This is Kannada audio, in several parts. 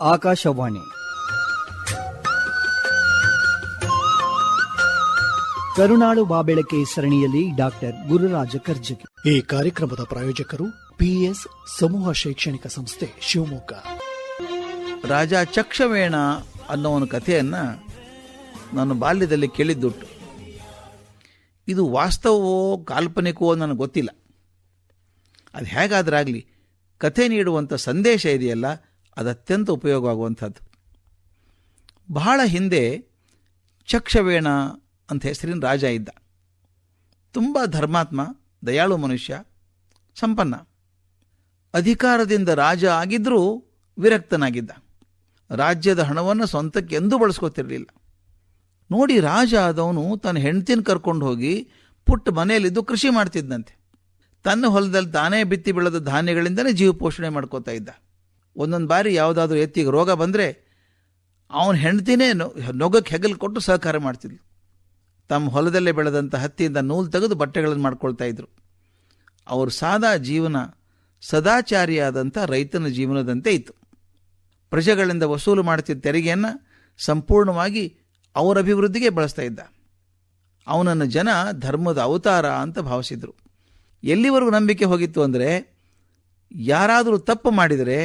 ಆಕಾಶವಾಣಿ. ಕರುನಾಳು ಬಾಬೆಳಕೆ ಸರಣಿಯಲ್ಲಿ ಡಾಕ್ಟರ್ ಗುರುರಾಜ ಕರ್ಜಗಿ ಈ ಕಾರ್ಯಕ್ರಮದ ಪ್ರಾಯೋಜಕರು ಪಿಎಸ್ ಸಮೂಹ ಶೈಕ್ಷಣಿಕ ಸಂಸ್ಥೆ ಶಿವಮೊಗ್ಗ. ರಾಜ ಚಕ್ಷವೇಣ ಅನ್ನೋ ಒಂದು ಕಥೆಯನ್ನ ನಾನು ಬಾಲ್ಯದಲ್ಲಿ ಕೇಳಿದ್ದುಂಟು. ಇದು ವಾಸ್ತವವೋ ಕಾಲ್ಪನಿಕವೋ ನನಗೆ ಗೊತ್ತಿಲ್ಲ. ಅದು ಹೇಗಾದ್ರಾಗಲಿ ಕಥೆ ನೀಡುವಂಥ ಸಂದೇಶ ಇದೆಯಲ್ಲ? ಅದು ಅತ್ಯಂತ ಉಪಯೋಗವಾಗುವಂಥದ್ದು ಬಹಳ ಹಿಂದೆ ಚಕ್ಷವೇಣ ಅಂತ ಹೆಸರಿನ ರಾಜ ಇದ್ದ. ತುಂಬ ಧರ್ಮಾತ್ಮ, ದಯಾಳು ಮನುಷ್ಯ, ಸಂಪನ್ನ. ಅಧಿಕಾರದಿಂದ ರಾಜ ಆಗಿದ್ದರೂ ವಿರಕ್ತನಾಗಿದ್ದ. ರಾಜ್ಯದ ಹಣವನ್ನು ಸ್ವಂತಕ್ಕೆ ಎಂದೂ ಬಳಸ್ಕೋತಿರಲಿಲ್ಲ. ನೋಡಿ ರಾಜ ಆದವನು ತನ್ನ ಹೆಂಡ್ತಿನ ಕರ್ಕೊಂಡು ಹೋಗಿ ಪುಟ್ಟ ಮನೆಯಲ್ಲಿದ್ದು ಕೃಷಿ ಮಾಡ್ತಿದ್ದಂತೆ ತನ್ನ ಹೊಲದಲ್ಲಿ ತಾನೇ ಬಿತ್ತಿ ಬೆಳೆದ ಧಾನ್ಯಗಳಿಂದಲೇ ಜೀವ ಪೋಷಣೆ ಮಾಡ್ಕೋತಾ ಇದ್ದ. ಒಂದೊಂದು ಬಾರಿ ಯಾವುದಾದ್ರೂ ಎತ್ತಿಗೆ ರೋಗ ಬಂದರೆ ಅವನ ಹೆಂಡ್ತಿನೇ ನೊಗಕ್ಕೆ ಹೆಗಲು ಕೊಟ್ಟು ಸಹಕಾರ ಮಾಡ್ತಿದ್ಲು. ತಮ್ಮ ಹೊಲದಲ್ಲೇ ಬೆಳೆದಂಥ ಹತ್ತಿಯಿಂದ ನೂಲು ತೆಗೆದು ಬಟ್ಟೆಗಳನ್ನು ಮಾಡ್ಕೊಳ್ತಾ ಇದ್ರು. ಅವರು ಸಾದಾ ಜೀವನ ಸದಾಚಾರಿಯಾದಂಥ ರೈತನ ಜೀವನದಂತೆ ಇತ್ತು. ಪ್ರಜೆಗಳಿಂದ ವಸೂಲು ಮಾಡುತ್ತಿದ್ದ ತೆರಿಗೆಯನ್ನು ಸಂಪೂರ್ಣವಾಗಿ ಅವರ ಅಭಿವೃದ್ಧಿಗೆ ಬಳಸ್ತಾ ಇದ್ದ. ಅವನನ್ನು ಜನ ಧರ್ಮದ ಅವತಾರ ಅಂತ ಭಾವಿಸಿದರು. ಎಲ್ಲಿವರೆಗೂ ನಂಬಿಕೆ ಹೋಗಿತ್ತು ಅಂದರೆ, ಯಾರಾದರೂ ತಪ್ಪು ಮಾಡಿದರೆ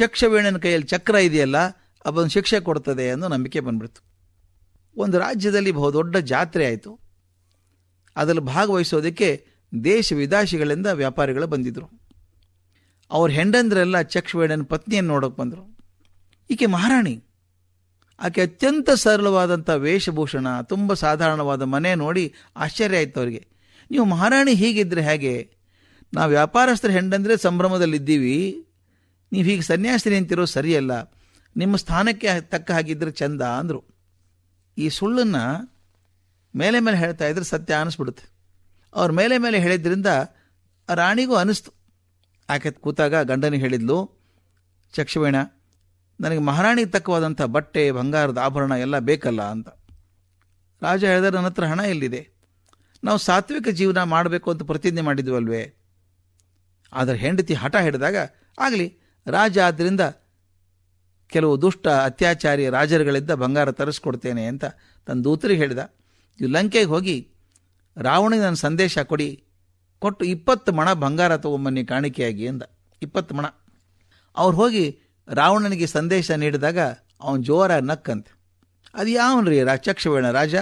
ಚಕ್ಷವೇಣನ ಕೈಯಲ್ಲಿ ಚಕ್ರ ಇದೆಯಲ್ಲ, ಅದೊಂದು ಶಿಕ್ಷೆ ಕೊಡ್ತದೆ ಅನ್ನೋ ನಂಬಿಕೆ ಬಂದ್ಬಿಡ್ತು. ಒಂದು ರಾಜ್ಯದಲ್ಲಿ ಬಹುದೊಡ್ಡ ಜಾತ್ರೆ ಆಯಿತು. ಅದರಲ್ಲಿ ಭಾಗವಹಿಸೋದಕ್ಕೆ ದೇಶ ವಿದಾಶಿಗಳಿಂದ ವ್ಯಾಪಾರಿಗಳು ಬಂದಿದ್ದರು ಅವ್ರ ಹೆಂಡಂದ್ರೆಲ್ಲ ಚಕ್ಷವೇಣನ ಪತ್ನಿಯನ್ನು ನೋಡೋಕೆ ಬಂದರು. ಈಕೆ ಮಹಾರಾಣಿ. ಆಕೆ ಅತ್ಯಂತ ಸರಳವಾದಂಥ ವೇಷಭೂಷಣ, ತುಂಬ ಸಾಧಾರಣವಾದ ಮನೆ ನೋಡಿ ಆಶ್ಚರ್ಯ ಆಯ್ತು ಅವರಿಗೆ. ನೀವು ಮಹಾರಾಣಿ ಹೀಗಿದ್ದರೆ ಹೇಗೆ? ನಾವು ವ್ಯಾಪಾರಸ್ಥರ ಹೆಂಡಂದರೆ ಸಂಭ್ರಮದಲ್ಲಿದ್ದೀವಿ ನೀವು ಹೀಗೆ ಸನ್ಯಾಸಿನಿ ಅಂತಿರೋ ಸರಿಯಲ್ಲ. ನಿಮ್ಮ ಸ್ಥಾನಕ್ಕೆ ತಕ್ಕ ಹಾಗಿದ್ದರೆ ಚಂದ ಅಂದರು. ಈ ಸುಳ್ಳನ್ನು ಮೇಲೆ ಮೇಲೆ ಹೇಳ್ತಾ ಇದ್ರೆ ಸತ್ಯ ಅನಿಸ್ಬಿಡುತ್ತೆ. ಅವ್ರ ಮೇಲೆ ಮೇಲೆ ಹೇಳಿದ್ರಿಂದ ರಾಣಿಗೂ ಅನಿಸ್ತು. ಆಕೆ ಕೂತಾಗ ಗಂಡನಿಗೆ ಹೇಳಿದ್ಲು, ಚಕ್ಷವೇಣ, ನನಗೆ ಮಹಾರಾಣಿಗೆ ತಕ್ಕವಾದಂಥ ಬಟ್ಟೆ, ಬಂಗಾರದ ಆಭರಣ ಎಲ್ಲ ಬೇಕಲ್ಲ ಅಂತ. ರಾಜ ಹೇಳಿದ್ರೆ ನನ್ನ ಹತ್ರ ಹಣ ಎಲ್ಲಿದೆ? ನಾವು ಸಾತ್ವಿಕ ಜೀವನ ಮಾಡಬೇಕು ಅಂತ ಪ್ರತಿಜ್ಞೆ ಮಾಡಿದ್ವಲ್ವೇ? ಆದರೆ ಹೆಂಡತಿ ಹಠ ಹಿಡಿದಾಗ, ಆಗಲಿ ರಾಜ ಆದ್ದರಿಂದ ಕೆಲವು ದುಷ್ಟ ಅತ್ಯಾಚಾರಿ ರಾಜರುಗಳಿದ್ದ ಬಂಗಾರ ತರಿಸ್ಕೊಡ್ತೇನೆ ಅಂತ ತನ್ನ ದೂತರಿಗೆ ಹೇಳಿದ. ನೀವು ಲಂಕೆಗೆ ಹೋಗಿ ರಾವಣಿಗೆ ನನ್ನ ಸಂದೇಶ ಕೊಡಿ. ಕೊಟ್ಟು ಇಪ್ಪತ್ತು ಮಣ ಬಂಗಾರ ತಗೊಂಬನ್ನಿ ಕಾಣಿಕೆಯಾಗಿ ಅಂದ. ಇಪ್ಪತ್ತು ಮಣ. ಅವ್ರು ಹೋಗಿ ರಾವಣನಿಗೆ ಸಂದೇಶ ನೀಡಿದಾಗ ಅವನು ಜೋರಾಗಿ ನಕ್ಕಂತೆ. ಅದು ಯಾವನ್ರಿ ರಾ ಚಕ್ಷವೇಣ ರಾಜ?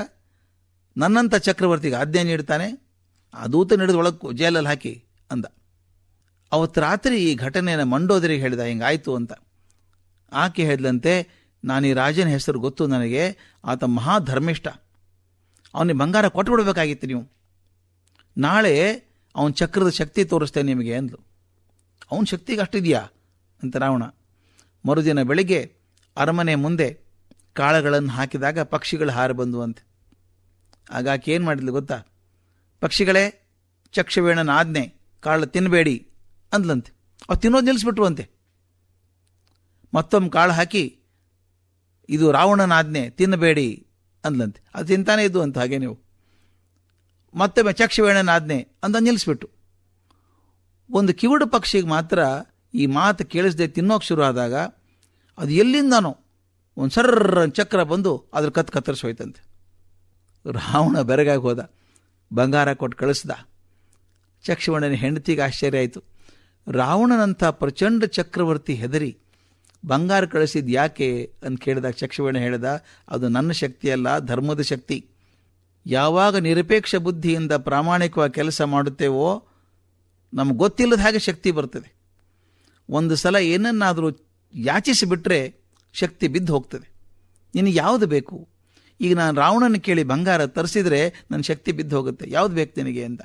ನನ್ನಂಥ ಚಕ್ರವರ್ತಿಗೆ ಆಜ್ಞೆ ನೀಡ್ತಾನೆ? ಆ ದೂತ ಹಿಡಿದು ಒಳಗೆ ಜೈಲಲ್ಲಿ ಹಾಕಿ ಅಂದ. ಅವತ್ತು ರಾತ್ರಿ ಈ ಘಟನೆಯನ್ನು ಮಂಡೋದರಿಗೆ ಹೇಳಿದ, ಹಿಂಗಾಯ್ತು ಅಂತ. ಆಕೆ ಹೇಳಿದಂತೆ, ನಾನು ಈ ರಾಜನ ಹೆಸರು ಗೊತ್ತು ನನಗೆ, ಆತ ಮಹಾ ಧರ್ಮಿಷ್ಠ ಅವನಿಗೆ ಬಂಗಾರ ಕೊಟ್ಬಿಡ್ಬೇಕಾಗಿತ್ತು ನೀವು. ನಾಳೆ ಅವನ ಚಕ್ರದ ಶಕ್ತಿ ತೋರಿಸ್ತೇನೆ ನಿಮಗೆ ಅಂದ್ಲು. ಅವನ ಶಕ್ತಿಗೆ ಅಷ್ಟಿದೆಯಾ? ಅಂತ ರಾವಣ. ಮರುದಿನ ಬೆಳಿಗ್ಗೆ ಅರಮನೆ ಮುಂದೆ ಕಾಳುಗಳನ್ನು ಹಾಕಿದಾಗ ಪಕ್ಷಿಗಳು ಹಾರಿ ಬಂದು ಅಂತೆ ಆಗ ಆಕೆ ಏನು ಮಾಡಿದ್ಲು ಗೊತ್ತಾ? ಪಕ್ಷಿಗಳೇ ಚಕ್ಷವೇಣನ ಆಜ್ಞೆ ಕಾಳು ತಿನ್ನಬೇಡಿ ಅಂದ್ಲಂತೆ. ಅವ್ರು ತಿನ್ನೋದು ನಿಲ್ಲಿಸ್ಬಿಟ್ರು ಅಂತೆ ಮತ್ತೊಮ್ಮೆ ಕಾಳು ಹಾಕಿ, ಇದು ರಾವಣನ ಆಜ್ಞೆ ತಿನ್ನಬೇಡಿ ಅಂದ್ಲಂತೆ. ಅದು ತಿಂತಾನೆ ಇದ್ದು ಅಂತ ಹಾಗೆ ನೀವು. ಮತ್ತೊಮ್ಮೆ ಚಕ್ಷವೇಣನ ಆಜ್ಞೆ ಅಂತ ನಿಲ್ಲಿಸ್ಬಿಟ್ಟು ಒಂದು ಕಿವುಡು ಪಕ್ಷಿಗೆ ಮಾತ್ರ ಈ ಮಾತು ಕೇಳಿಸದೆ ತಿನ್ನೋಕೆ ಶುರು ಆದಾಗ ಅದು ಎಲ್ಲಿಂದನೋ ಒಂದು ಸರ್ರ ಚಕ್ರ ಬಂದು ಅದ್ರ ಕತ್ ಕತ್ತರಿಸೋಯ್ತಂತೆ ರಾವಣ ಬೆರಗಾಗಿ ಹೋದ. ಬಂಗಾರ ಕೊಟ್ಟು ಕಳಿಸ್ದ. ಚಕ್ಷವಣ್ಣನ ಹೆಂಡತಿಗೆ ಆಶ್ಚರ್ಯ ಆಯಿತು. ರಾವಣನಂಥ ಪ್ರಚಂಡ ಚಕ್ರವರ್ತಿ ಹೆದರಿ, ಬಂಗಾರ ಕಳಿಸಿದ ಯಾಕೆ ಅಂತ ಕೇಳಿದಾಗ ಚಕ್ಷವೇಣ ಹೇಳಿದ, ಅದು ನನ್ನ ಶಕ್ತಿಯಲ್ಲ, ಧರ್ಮದ ಶಕ್ತಿ. ಯಾವಾಗ ನಿರಪೇಕ್ಷ ಬುದ್ಧಿಯಿಂದ ಪ್ರಾಮಾಣಿಕವಾಗಿ ಕೆಲಸ ಮಾಡುತ್ತೇವೋ, ನಮ್ಗೆ ಗೊತ್ತಿಲ್ಲದ ಹಾಗೆ ಶಕ್ತಿ ಬರ್ತದೆ. ಒಂದು ಸಲ ಏನನ್ನಾದರೂ ಯಾಚಿಸಿಬಿಟ್ರೆ ಶಕ್ತಿ ಬಿದ್ದು ಹೋಗ್ತದೆ. ನಿನಗೆ ಯಾವುದು ಬೇಕು? ಈಗ ನಾನು ರಾವಣನ ಕೇಳಿ ಬಂಗಾರ ತರಿಸಿದರೆ ನನ್ನ ಶಕ್ತಿ ಬಿದ್ದು ಹೋಗುತ್ತೆ. ಯಾವುದು ಬೇಕು ನಿನಗೆ ಅಂತ.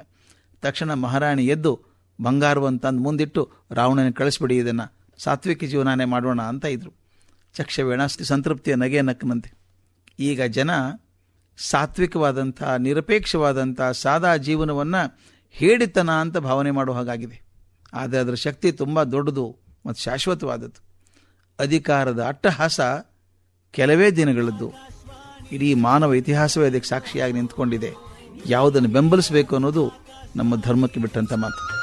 ತಕ್ಷಣ ಮಹಾರಾಣಿ ಎದ್ದು ಬಂಗಾರವನ್ನು ತಂದು ಮುಂದಿಟ್ಟು ರಾವಣನ ಕಳಿಸ್ಬಿಡಿ, ಇದನ್ನು ಸಾತ್ವಿಕ ಜೀವನಾನೇ ಮಾಡೋಣ ಅಂತ ಇದ್ರು. ಚಕ್ಷವೇಣ ಸಂತೃಪ್ತಿಯ ನಗೆ ನಕ್ಕನಂತೆ. ಈಗ ಜನ ಸಾತ್ವಿಕವಾದಂಥ, ನಿರಪೇಕ್ಷವಾದಂಥ, ಸಾದಾ ಜೀವನವನ್ನು ಹೇಳಿತನ ಅಂತ ಭಾವನೆ ಮಾಡೋ ಹಾಗಾಗಿದೆ. ಆದರೆ ಅದರ ಶಕ್ತಿ ತುಂಬ ದೊಡ್ಡದು ಮತ್ತು ಶಾಶ್ವತವಾದದ್ದು. ಅಧಿಕಾರದ ಅಟ್ಟಹಾಸ ಕೆಲವೇ ದಿನಗಳದ್ದು. ಇಡೀ ಮಾನವ ಇತಿಹಾಸವೇ ಅದಕ್ಕೆ ಸಾಕ್ಷಿಯಾಗಿ ನಿಂತ್ಕೊಂಡಿದೆ. ಯಾವುದನ್ನು ಬೆಂಬಲಿಸಬೇಕು ಅನ್ನೋದು ನಮ್ಮ ಧರ್ಮಕ್ಕೆ ಬಿಟ್ಟಂಥ ಮಾತು.